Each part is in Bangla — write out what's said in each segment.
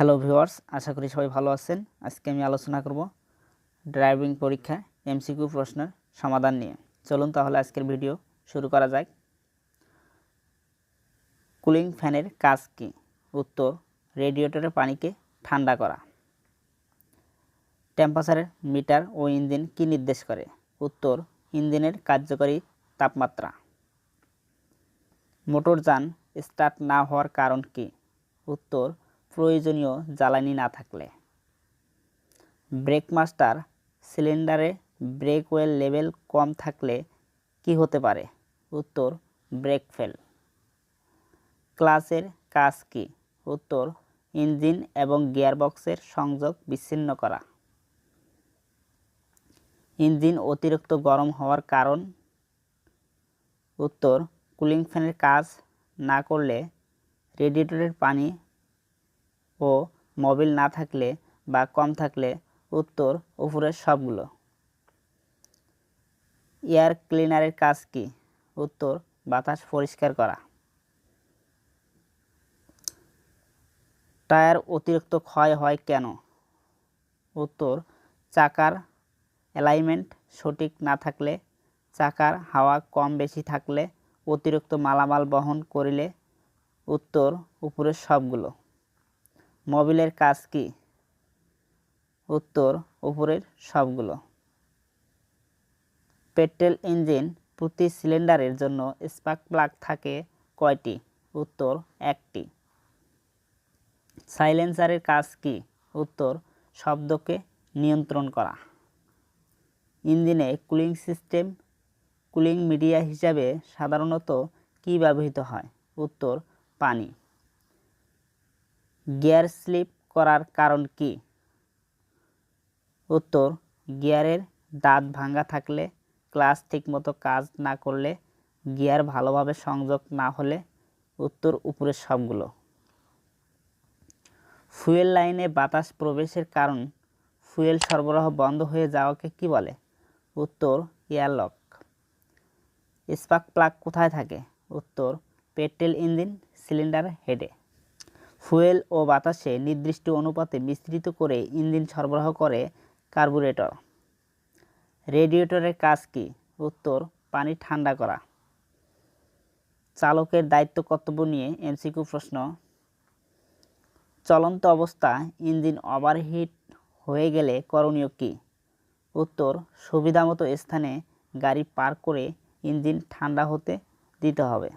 হ্যালো ভিউয়ার্স আশা করি সবাই ভালো আছেন। আজকে আমি আলোচনা করব ড্রাইভিং পরীক্ষা এমসিকিউ প্রশ্নের সমাধান নিয়ে। চলুন তাহলে আজকের ভিডিও শুরু করা যাক। কুলিং ফ্যানের কাজ কি? উত্তর রেডিয়েটরের পানিকে ঠান্ডা করা। টেম্পারেচারের মিটার ও ইঞ্জিন কি নির্দেশ করে? উত্তর, ইঞ্জিনের কার্যকরী তাপমাত্রা। মোটরযান স্টার্ট না হওয়ার কারণ কি? উত্তর প্রয়োজনীয় জ্বালানি না থাকলে। ব্রেকমাস্টার সিলিন্ডারে ব্রেক ওয়েল লেভেল কম থাকলে কি হতে পারে? উত্তর, ব্রেক ফেল। ক্লাসের কাজ কি? উত্তর, ইঞ্জিন এবং গিয়ারবক্সের সংযোগ বিচ্ছিন্ন করা। ইঞ্জিন অতিরিক্ত গরম হওয়ার কারণ? উত্তর, কুলিং ফ্যানের কাজ না করলে রেডিয়েটরের পানি ও মবিল না থাকলে বা কম থাকলে উত্তর উপরের সবগুলো। এয়ার ক্লিনারের কাজ কি? উত্তর, বাতাস পরিষ্কার করা। টায়ার অতিরিক্ত ক্ষয় হয় কেন? উত্তর, চাকার অ্যালাইনমেন্ট সঠিক না থাকলে, চাকার হাওয়া কম বেশি থাকলে অতিরিক্ত মালামাল বহন করিলে উত্তর উপরের সবগুলো। মোবিলের কাজ কি? উত্তর, উপরের সবগুলো। পেট্রোল ইঞ্জিন প্রতি সিলিন্ডারের জন্য স্পার্ক প্লাগ থাকে কয়টি? উত্তর, একটি। সাইলেন্সারের কাজ কি? উত্তর, শব্দকে নিয়ন্ত্রণ করা। ইঞ্জিনে কুলিং সিস্টেম, কুলিং মিডিয়া হিসাবে সাধারণত কি ব্যবহৃত হয়? উত্তর, পানি। গিয়ার স্লিপ করার কারণ কি? উত্তর, গিয়ারের দাঁত ভাঙা থাকলে, ক্লাস ঠিকমতো কাজ না করলে, গিয়ার ভালোভাবে সংযোগ না হলে, উত্তর উপরের সবগুলো। ফুয়েল লাইনে বাতাস প্রবেশের কারণ, ফুয়েল সরবরাহ বন্ধ হয়ে যাওয়াকে কি বলে? উত্তর, এয়ারলক। স্পার্ক প্লাগ কোথায় থাকে? উত্তর, পেট্রোল ইঞ্জিন, সিলিন্ডার হেডে। ফুয়েল ও বাতাসে নির্দিষ্ট অনুপাতে মিশ্রিত করে ইঞ্জিন সরবরাহ করে কার্বুরেটর। রেডিয়েটরের কাজ কি? উত্তর, পানি ঠান্ডা করা। চালকের দায়িত্ব কর্তব্য নিয়ে এমসিকিউ প্রশ্ন। চলন্ত অবস্থা, ইঞ্জিন ওভারহিট হয়ে গেলে করণীয় কী? উত্তর, সুবিধামতো স্থানে গাড়ি পার্ক করে ইঞ্জিন ঠান্ডা হতে দিতে হবে।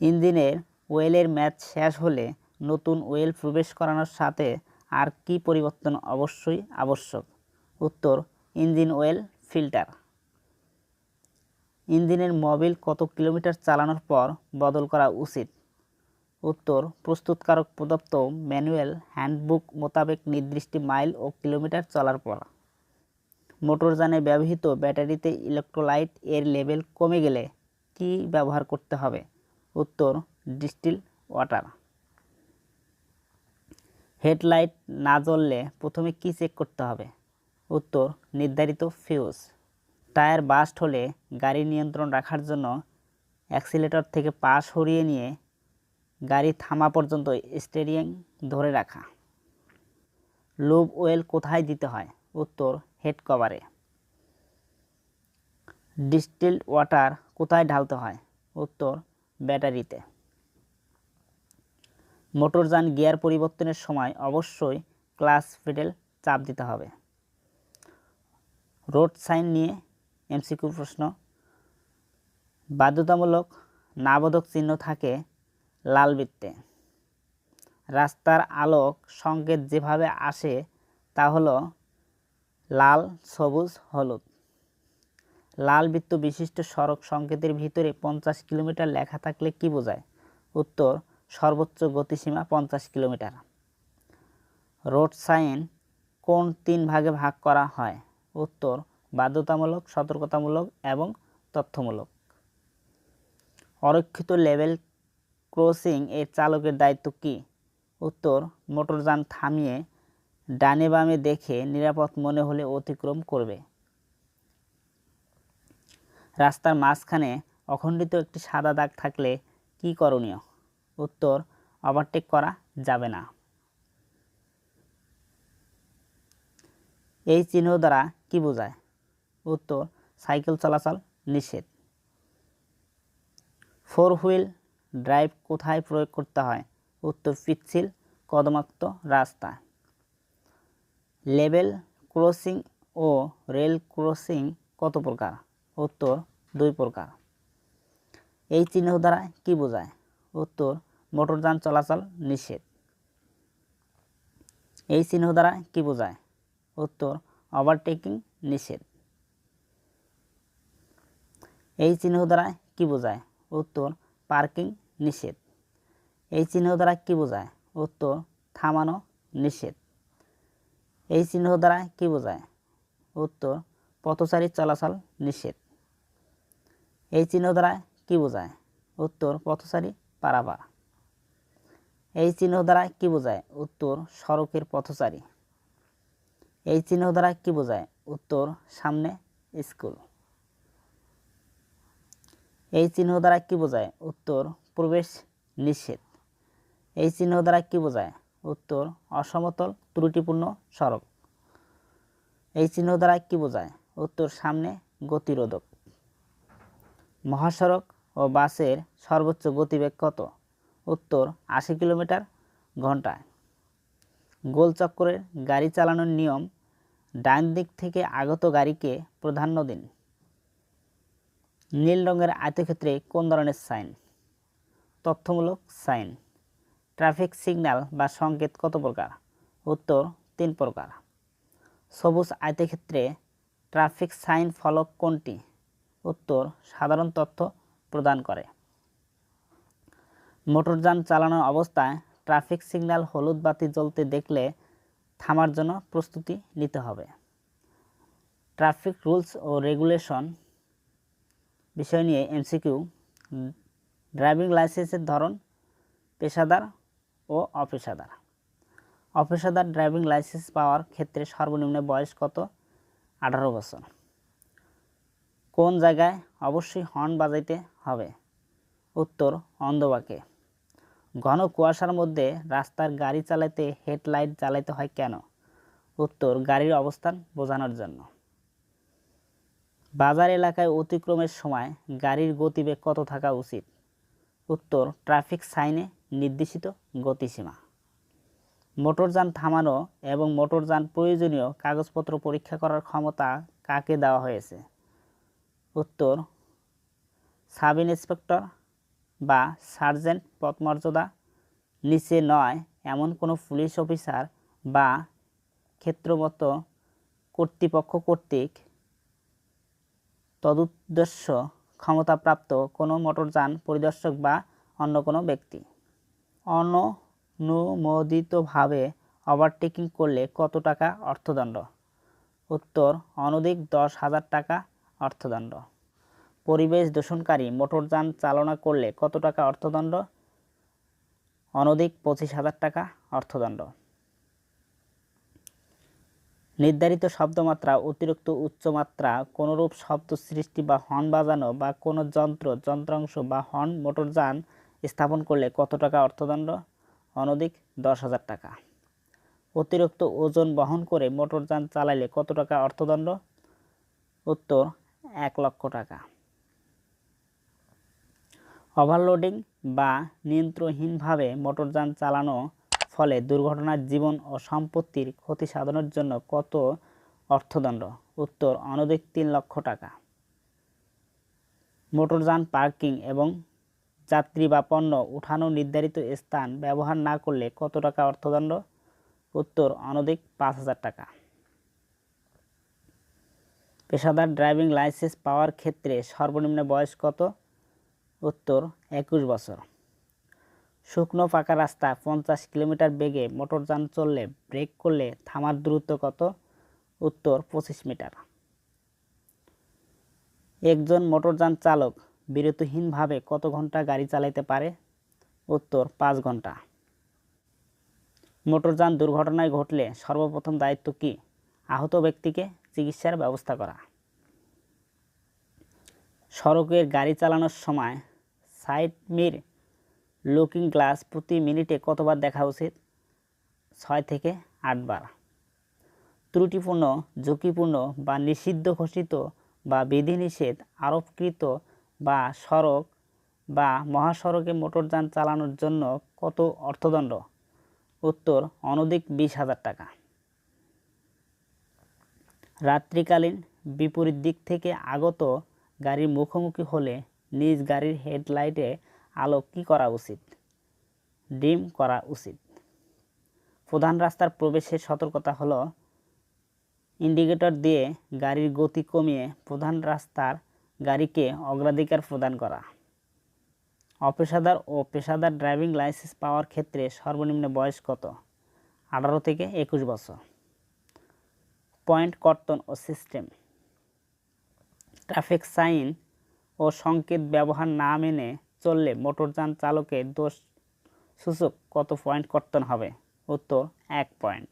ইঞ্জিনের ওয়েলের ম্যাচ শেষ হলে নতুন ওয়েল প্রবেশ করানোর সাথে আর কি পরিবর্তন অবশ্যই আবশ্যক? উত্তর, ইঞ্জিন ওয়েল ফিল্টার। ইঞ্জিনের মোবিল কত কিলোমিটার চালানোর পর বদল করা উচিত? উত্তর, প্রস্তুতকারক প্রদত্ত ম্যানুয়াল হ্যান্ডবুক মোতাবেক নির্দিষ্ট মাইল ও কিলোমিটার চলার পর। মোটরযানে ব্যবহৃত ব্যাটারিতে ইলেকট্রোলাইট এর লেভেল কমে গেলে কি ব্যবহার করতে হবে? উত্তর ডিস্টিল ওয়াটার। হেডলাইট না জ্বললে প্রথমে কি চেক করতে হবে? উত্তর, নির্ধারিত ফিউজ। টায়ার বাস্ট হলে গাড়ি নিয়ন্ত্রণ রাখার জন্য অ্যাক্সিলেটর থেকে পা সরিয়ে নিয়ে গাড়ি থামা পর্যন্ত স্টেরিং ধরে রাখা। লুব ওয়েল কোথায় দিতে হয়? উত্তর, হেড কভারে। ডিস্টিল্ড ওয়াটার কোথায় ঢালতে হয়? উত্তর ব্যাটারিতে। মোটরযান গিয়ার পরিবর্তনের সময় অবশ্যই ক্লাস পেডেল চাপ দিতে হবে। রোড সাইন নিয়ে এমসিকিউ প্রশ্ন। বাধ্যতামূলক নাবোধক চিহ্ন থাকে লাল বৃত্তে। রাস্তার আলোক সংকেত যেভাবে আসে তা হলো লাল, সবুজ, হলুদ। লাল বৃত্ত বিশিষ্ট সড়ক সংকেতের ভিতরে পঞ্চাশ কিলোমিটার লেখা থাকলে কি বোঝায়? উত্তর, সর্বোচ্চ গতিসীমা পঞ্চাশ কিলোমিটার। রোড সাইন কোন তিন ভাগে ভাগ করা হয়। উত্তর, বাধ্যতামূলক, সতর্কতামূলক এবং তথ্যমূলক। অরক্ষিত লেভেল ক্রসিং এর চালকের দায়িত্ব কি? উত্তর, মোটরযান থামিয়ে ডানে বামে দেখে নিরাপদ মনে হলে অতিক্রম করবে। রাস্তার মাঝখানে অখণ্ডিত একটি সাদা দাগ থাকলে কি করণীয়? উত্তর ওভারটেক করা যাবে না। এই চিহ্ন দ্বারা কি বোঝায়? উত্তর, সাইকেল চলাচল নিষেধ। ফোর হুইল ড্রাইভ কোথায় প্রয়োগ করতে হয়? উত্তর, পিচ্ছিল, কদমাক্ত রাস্তা। লেভেল ক্রসিং ও রেল ক্রসিং কত প্রকার? উত্তর দুই প্রকার। এই চিহ্ন দ্বারা কি বোঝায়? উত্তর, মোটরযান চলাচল নিষেধ। এই চিহ্ন দ্বারা কি বোঝায়? উত্তর ওভারটেকিং নিষেধ। এই চিহ্ন দ্বারা কি বোঝায়? উত্তর পার্কিং নিষেধ। এই চিহ্ন দ্বারা কি বোঝায়? উত্তর, থামানো নিষেধ। এই চিহ্ন দ্বারা কি বোঝায়? উত্তর, পথচারী চলাচল নিষেধ। এই চিহ্ন দ্বারা কি বোঝায়? উত্তর পথচারী পারাপার এই চিহ্ন দ্বারা কি বোঝায়? উত্তর সড়কের পথচারী। এই চিহ্ন দ্বারা কি বোঝায়? উত্তর সামনে স্কুল। এই চিহ্ন দ্বারা কি বোঝায়? উত্তর প্রবেশ নিষেধ। এই চিহ্ন দ্বারা কি বোঝায়? উত্তর অসমতল ত্রুটিপূর্ণ সড়ক। এই চিহ্ন দ্বারা কি বোঝায়? উত্তর সামনে গতিরোধক। মহাসড়ক ও বাসের সর্বোচ্চ গতিবেগ কত? উত্তর, আশি কিলোমিটার ঘন্টায়। গোলচক্করের গাড়ি চালানোর নিয়ম ডান দিক থেকে আগত গাড়িকে প্রাধান্য দিন। নীল রঙের আয়তক্ষেত্রে কোন ধরনের সাইন? তথ্যমূলক সাইন। ট্রাফিক সিগন্যাল বা সংকেত কত প্রকার? উত্তর, তিন প্রকার। সবুজ আয়তক্ষেত্রে ট্রাফিক সাইন ফলক কোনটি? উত্তর সাধারণ তথ্য প্রদান করে। মোটরযান চালানোর অবস্থায় ট্রাফিক সিগন্যাল হলুদ বাতি জ্বলতে দেখলে থামার জন্য প্রস্তুতি নিতে হবে। ট্রাফিক রুলস ও রেগুলেশন বিষয় নিয়ে এমসিকিউ, ড্রাইভিং লাইসেন্সের ধরন, পেশাদার ও অপেশাদার। অপেশাদার ড্রাইভিং লাইসেন্স পাওয়ার ক্ষেত্রে সর্বনিম্ন বয়স কত? আঠারো বছর। কোন জায়গায়? অবশ্যই হর্ন বাজাইতে হবে। উত্তর, অন্ধবাকে। ঘন কুয়াশার মধ্যে রাস্তার গাড়ি চালাতে হেডলাইট জ্বালাইতে হয় কেন? উত্তর, গাড়ির অবস্থান বোঝানোর জন্য। বাজার এলাকায় অতিক্রমের সময় গাড়ির গতিবেগ কত থাকা উচিত? উত্তর, ট্রাফিক সাইনে নির্দেশিত গতিসীমা। মোটরযান থামানো এবং মোটরযান প্রয়োজনীয় কাগজপত্র পরীক্ষা করার ক্ষমতা কাকে দেওয়া হয়েছে? উত্তর, সাব ইন্সপেক্টর বা সার্জেন্ট পদমর্যাদা। নিচে নয়, এমন কোনো পুলিশ অফিসার বা ক্ষেত্রমত কর্তৃপক্ষ কর্তৃক তদুদ্দেশ্য ক্ষমতাপ্রাপ্ত কোনো মোটরযান পরিদর্শক বা অন্য কোনো ব্যক্তি। অননুমোদিতভাবে ওভারটেকিং করলে কত টাকা অর্থদণ্ড? উত্তর, অনধিক দশ হাজার টাকা অর্থদণ্ড। পরিবেশ দূষণকারী মোটরযান চালনা করলে কত টাকা অর্থদণ্ড? অনধিক পঁচিশ হাজার টাকা অর্থদণ্ড। নির্ধারিত শব্দমাত্রা, অতিরিক্ত উচ্চমাত্রা, কোনোরূপ শব্দ সৃষ্টি বা হর্ন বাজানো বা কোনো যন্ত্র, যন্ত্রাংশ বা হর্ন মোটরযান স্থাপন করলে কত টাকা অর্থদণ্ড? অনধিক দশ হাজার টাকা। অতিরিক্ত ওজন বহন করে মোটরযান চালাইলে কত টাকা অর্থদণ্ড? উত্তর এক লক্ষ টাকা। ওভারলোডিং বা নিয়ন্ত্রণহীনভাবে মোটরযান চালানো ফলে দুর্ঘটনার জীবন ও সম্পত্তির ক্ষতি সাধনের জন্য কত অর্থদণ্ড? উত্তর, অনধিক তিন লক্ষ টাকা। মোটরযান, পার্কিং এবং যাত্রী বা পণ্য উঠানো নির্ধারিত স্থান ব্যবহার না করলে কত টাকা অর্থদণ্ড? উত্তর, অনধিক পাঁচ হাজার টাকা। পেশাদার ড্রাইভিং লাইসেন্স পাওয়ার ক্ষেত্রে সর্বনিম্ন বয়স কত? উত্তর, একুশ বছর। শুকনো পাকা রাস্তা, পঞ্চাশ কিলোমিটার বেগে মোটরযান চললে ব্রেক করলে থামার দূরত্ব কত? উত্তর, পঁচিশ মিটার। একজন মোটরযান চালক বিরতিহীনভাবে কত ঘণ্টা গাড়ি চালাতে পারে? উত্তর, পাঁচ ঘণ্টা। মোটরযান দুর্ঘটনায় ঘটলে সর্বপ্রথম দায়িত্ব কি? আহত ব্যক্তিকে চিকিৎসার ব্যবস্থা করা। সড়কের গাড়ি চালানোর সময় সাইড মির লুকিং গ্লাস প্রতি মিনিটে কতবার দেখা উচিত? ছয় থেকে আটবার ত্রুটিপূর্ণ, ঝুঁকিপূর্ণ বা নিষিদ্ধ ঘোষিত বা বিধিনিষেধ আরোপকৃত বা সড়ক বা মহাসড়কে মোটরযান চালানোর জন্য কত অর্থদণ্ড? উত্তর, অনধিক বিশ হাজার টাকা। রাত্রিকালীন বিপরীত দিক থেকে আগত গাড়ির মুখোমুখি হলে নিজ গাড়ির হেডলাইটে আলো কী করা উচিত? ডিম করা উচিত। প্রধান রাস্তার প্রবেশের সতর্কতা হলো ইন্ডিকেটর দিয়ে গাড়ির গতি কমিয়ে প্রধান রাস্তার গাড়িকে অগ্রাধিকার প্রদান করা। অপেশাদার ও পেশাদার ড্রাইভিং লাইসেন্স পাওয়ার ক্ষেত্রে সর্বনিম্ন বয়স কত? আঠারো থেকে একুশ বছর। পয়েন্ট কর্তন ও সিস্টেম। ট্রাফিক সাইন ও সংকেত ব্যবহার না মেনে চললে মোটরযান চালকের দোষ সূচক কত পয়েন্ট কর্তন হবে? উত্তর, এক পয়েন্ট।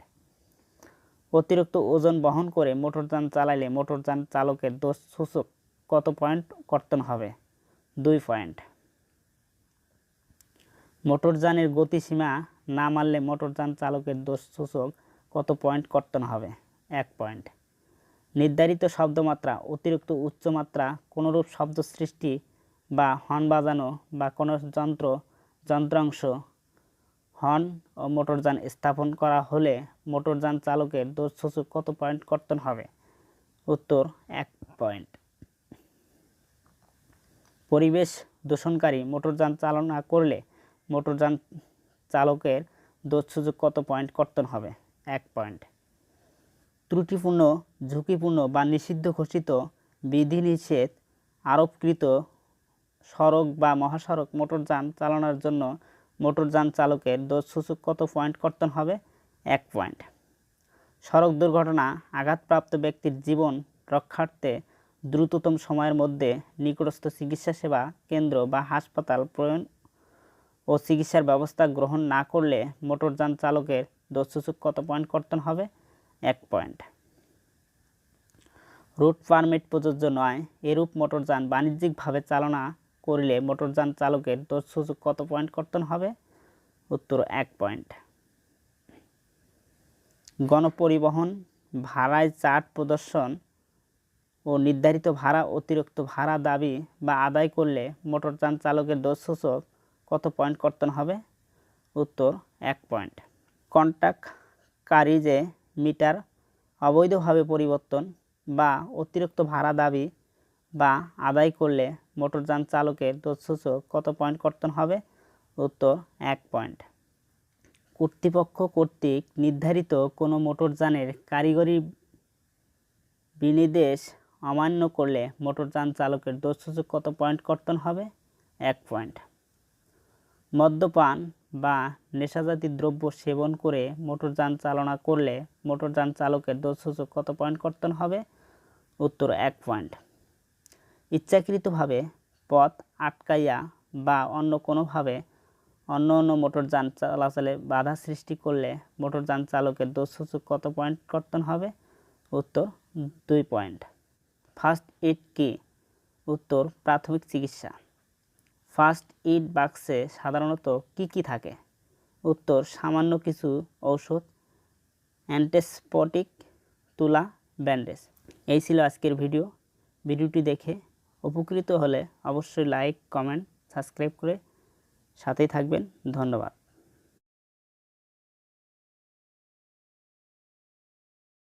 অতিরিক্ত ওজন বহন করে মোটরযান চালাইলে মোটরযান চালকের দোষ সূচক কত পয়েন্ট কর্তন হবে? দুই পয়েন্ট। মোটরযানের গতিসীমা না মানলে মোটরযান চালকের দোষ সূচক কত পয়েন্ট কর্তন হবে? এক পয়েন্ট। নির্ধারিত শব্দমাত্রা, অতিরিক্ত উচ্চমাত্রা, কোনোরূপ শব্দ সৃষ্টি বা হর্ন বাজানো বা কোনো যন্ত্র, যন্ত্রাংশ, হর্ন ও মোটরযান স্থাপন করা হলে মোটরযান চালকের দোষ সূচক কত পয়েন্ট কর্তন হবে? উত্তর, এক পয়েন্ট। পরিবেশ দূষণকারী মোটরযান চালনা করলে মোটরযান চালকের দোষ সূচক কত পয়েন্ট কর্তন হবে? এক পয়েন্ট। ত্রুটিপূর্ণ, ঝুঁকিপূর্ণ বা নিষিদ্ধ ঘোষিত বিধিনিষেধ আরোপকৃত সড়ক বা মহাসড়ক মোটরযান চালানোর জন্য মোটরযান চালকের দোষ সূচক কত পয়েন্ট কর্তন হবে? এক পয়েন্ট। সড়ক দুর্ঘটনা, আঘাতপ্রাপ্ত ব্যক্তির জীবন রক্ষার্থে দ্রুততম সময়ের মধ্যে নিকটস্থ চিকিৎসা সেবা কেন্দ্র বা হাসপাতাল প্রয়োজন ও চিকিৎসার ব্যবস্থা গ্রহণ না করলে মোটরযান চালকের দোষসূচক কত পয়েন্ট কর্তন হবে? এক পয়েন্ট। রুট পারমিট প্রযোজ্য নয়। এরূপ মোটরযান বাণিজ্যিকভাবে চালনা করলে মোটরযান চালকের দোষসূচক কত পয়েন্ট কর্তন হবে? উত্তর এক পয়েন্ট। গণপরিবহন, ভাড়ায় চার্ট প্রদর্শন ও নির্ধারিত ভাড়া, অতিরিক্ত ভাড়া দাবি বা আদায় করলে মোটরযান চালকের দোষসূচক কত পয়েন্ট কর্তন হবে? উত্তর এক পয়েন্ট। কন্ট্যাক্টকারী যে মিটার, অবৈধভাবে পরিবর্তন বা অতিরিক্ত ভাড়া দাবি বা আদায় করলে মোটরযান চালকের দোষসূচক কত পয়েন্ট কর্তন হবে? উত্তর, এক পয়েন্ট। কর্তৃপক্ষ কর্তৃক নির্ধারিত কোনো মোটরযানের কারিগরি বিনির্দেশ অমান্য করলে মোটরযান চালকের দোষসূচক কত পয়েন্ট কর্তন হবে? এক পয়েন্ট। মদ্যপান বা নেশাজাতীয় দ্রব্য সেবন করে মোটরযান চালনা করলে মোটরযান চালকের দোষসূচক কত পয়েন্ট কর্তন হবে? উত্তর এক পয়েন্ট ইচ্ছাকৃতভাবে পথ আটকাইয়া বা অন্য কোনোভাবে অন্য অন্য মোটরযান চলাচলে বাধা সৃষ্টি করলে মোটরযান চালকের দোষসূচক কত পয়েন্ট কর্তন হবে? উত্তর দুই পয়েন্ট ফার্স্ট এইড কি উত্তর প্রাথমিক চিকিৎসা। ফার্স্ট এইড বাক্সে সাধারণত কি কি থাকে? উত্তর, সামান্য কিছু ঔষধ, অ্যান্টিসপটিক, তুলা, ব্যান্ডেজ। এই ছিল আজকের ভিডিও। ভিডিওটি দেখে উপকৃত হলে অবশ্যই লাইক, কমেন্ট, সাবস্ক্রাইব করে সাথেই থাকবেন। ধন্যবাদ।